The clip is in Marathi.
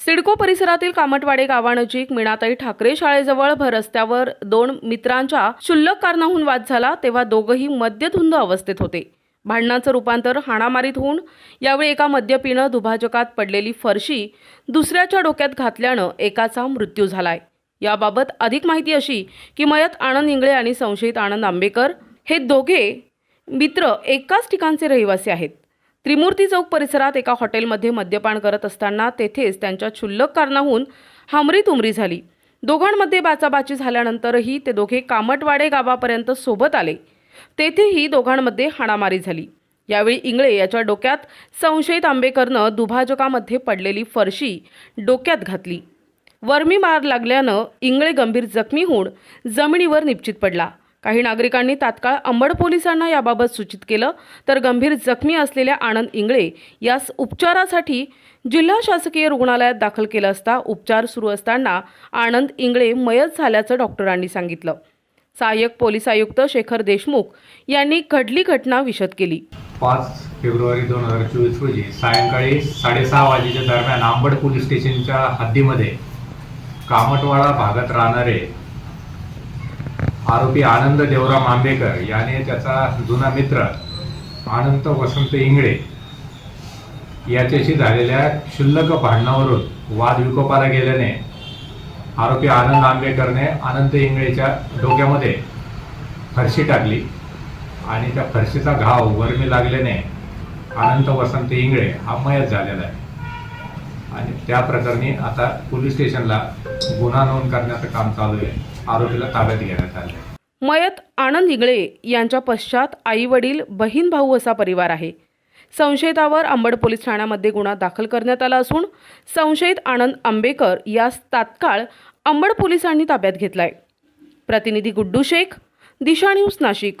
सिडको परिसरातील कामटवाडे गावानजीक मीनाताई ठाकरे शाळेजवळ भर रस्त्यावर दोन मित्रांच्या क्षुल्लक कारणाहून वाद झाला तेव्हा दोघंही मद्यधुंद अवस्थेत होते. भांडणाचं रूपांतर हाणामारीत होऊन यावेळी एका मद्यपीनं दुभाजकात पडलेली फरशी दुसऱ्याच्या डोक्यात घातल्यानं एकाचा मृत्यू झालाय. याबाबत अधिक माहिती अशी की मयत आनंद इंगळे आणि संशयित आनंद आंबेकर हे दोघे मित्र एकाच ठिकाणचे रहिवासी आहेत. त्रिमूर्ती चौक परिसरात एका हॉटेलमध्ये मद्यपान करत असताना तेथेच त्यांच्या क्षुल्लक कारणाहून हमरी तुमरी झाली. दोघांमध्ये बाचाबाची झाल्यानंतरही ते दोघे कामटवाडे गावापर्यंत सोबत आले. तेथेही दोघांमध्ये हाणामारी झाली. यावेळी इंगळे याच्या डोक्यात संशयित आंबेकरनं दुभाजकामध्ये पडलेली फरशी डोक्यात घातली. वर्मी मार लागल्यानं इंगळे गंभीर जखमी होऊन जमिनीवर निपचित पडला. काही नागरिकांनी तात्काळ अंबड पोलिसांना याबाबत सूचित केलं तर गंभीर जखमी असलेल्या आनंद इंगळे यास उपचारासाठी जिल्हा शासकीय रुग्णालयात दाखल केलं असता उपचार सुरू असताना आनंद इंगळे मयत झाल्याचं डॉक्टरांनी सांगितलं. सहाय्यक पोलीस आयुक्त शेखर देशमुख यांनी घडली घटना विशद केली. पाच फेब्रुवारी दोन हजार चोवीस रोजी सायंकाळी साडेसहा वाजेच्या दरम्यान आंबड पोलीस स्टेशनच्या हद्दीमध्ये कामटवाडा भागात राहणारे आरोपी आनंद देवराम आंबेकर याने त्याचा जुना मित्र आनंद वसंत इंगळे याच्याशी झालेल्या क्षुल्लक भांडणावरून वाद विकोपाला गेल्याने आरोपी आनंद आंबेकरने अनंत इंगळेच्या डोक्यामध्ये फरशी टाकली आणि त्या फरशीचा घाव वर्मी लागल्याने अनंत वसंत इंगळे हा मयत झालेला आहे. आणि त्या प्रकरणी आता पोलीस स्टेशनला गुन्हा नोंद करण्याचं काम चालू आहे. आरोपीला ताब्यात घेण्यात आले मयत आनंद इंगळे यांच्या पश्चात आई वडील बहीण भाऊ असा परिवार आहे. संशयितावर अंबड पोलीस ठाण्यामध्ये गुन्हा दाखल करण्यात आला असून संशयित आनंद आंबेकर यास तात्काळ अंबड पोलिसांनी ताब्यात घेतलाय. प्रतिनिधी गुड्डू शेख दिशा न्यूज नाशिक.